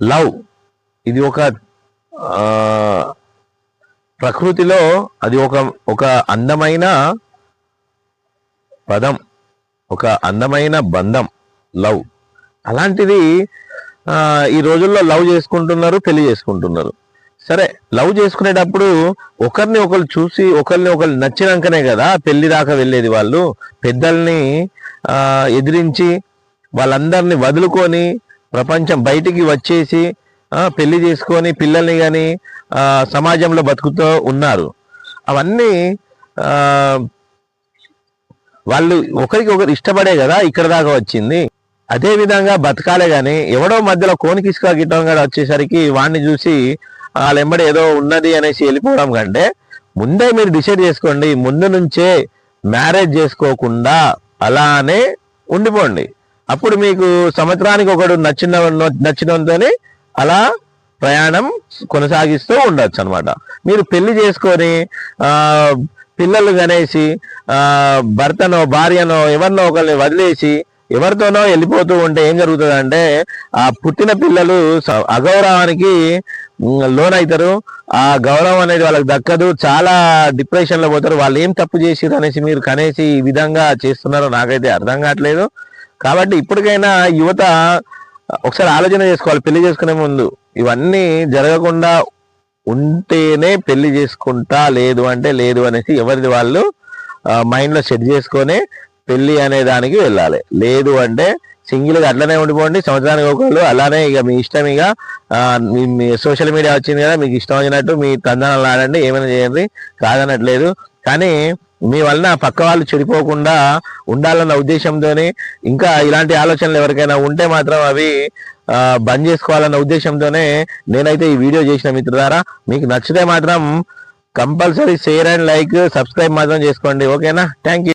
Love. ఇది ఒక ప్రకృతిలో అది ఒక ఒక అందమైన పదం ఒక అందమైన బంధం లవ్. అలాంటిది ఈ రోజుల్లో లవ్ చేసుకుంటున్నారు పెళ్ళి చేసుకుంటున్నారు. సరే లవ్ చేసుకునేటప్పుడు ఒకరిని ఒకరు చూసి ఒకరిని ఒకరు నచ్చినాకనే కదా పెళ్ళి దాకా వెళ్ళేది వాళ్ళు. పెద్దల్ని ఎదిరించి వాళ్ళందరినీ వదులుకొని ప్రపంచం బయటికి వచ్చేసి పెళ్ళి చేసుకొని పిల్లల్ని కానీ సమాజంలో బతుకుతూ ఉన్నారు. అవన్నీ వాళ్ళు ఒకరికి ఒకరు ఇష్టపడే కదా ఇక్కడ దాకా వచ్చింది. అదే విధంగా బతకాలే కానీ ఎవడో మధ్యలో కోనికిసుక గిట్టం కూడా వచ్చేసరికి వాడిని చూసి వాళ్ళ ఎంబడి ఏదో ఉన్నది అనేసి వెళ్ళిపోవడం కంటే ముందే మీరు డిసైడ్ చేసుకోండి ముందు నుంచే మ్యారేజ్ చేసుకోకుండా అలానే ఉండిపోండి. అప్పుడు మీకు సంవత్సరానికి ఒకడు నచ్చిన నచ్చినంతని అలా ప్రయాణం కొనసాగిస్తూ ఉండొచ్చు అనమాట మీరు పెళ్ళి చేసుకొని ఆ పిల్లలు కనేసి ఆ భర్తనో భార్యనో ఎవరినో ఒకరిని వదిలేసి ఎవరితోనో వెళ్ళిపోతూ ఉంటే ఏం జరుగుతుంది అంటే ఆ పుట్టిన పిల్లలు అగౌరవానికి ఉమ్, లోనవుతారు ఆ గౌరవం అనేది వాళ్ళకి దక్కదు. చాలా డిప్రెషన్లో పోతారు. వాళ్ళు ఏం తప్పు చేసిరు అనేసి మీరు కనేసి ఈ విధంగా చేస్తున్నారో నాకైతే అర్థం కావట్లేదు. కాబట్టి ఇప్పటికైనా యువత ఒకసారి ఆలోచన చేసుకోవాలి పెళ్ళి చేసుకునే ముందు. ఇవన్నీ జరగకుండా ఉంటేనే పెళ్ళి చేసుకుంటా లేదు అంటే లేదు అనేసి ఎవరిది వాళ్ళు మైండ్లో సెట్ చేసుకొని పెళ్ళి అనే దానికి వెళ్ళాలి. లేదు అంటే సింగిల్గా అట్లనే ఉండిపోండి సంవత్సరానికి ఒకళ్ళు అలానే ఇక మీ ఇష్టం ఇక మీ- సోషల్ మీడియా వచ్చింది కదా మీకు ఇష్టం వచ్చినట్టు మీ తందనాలు ఆడండి ఏమైనా చేయండి కాదనట్లేదు కానీ మీ వలన పక్క వాళ్ళు చెడిపోకుండా ఉండాలన్న ఉద్దేశంతోనే ఇంకా ఇలాంటి ఆలోచనలు ఎవరికైనా ఉంటే మాత్రం అవి బంద్ చేసుకోవాలన్న ఉద్దేశంతోనే నేనైతే ఈ వీడియో చేసిన మిత్రులారా. మీకు నచ్చితే మాత్రం compulsory share and like subscribe మాత్రం చేసుకోండి. ఓకేనా? Thank you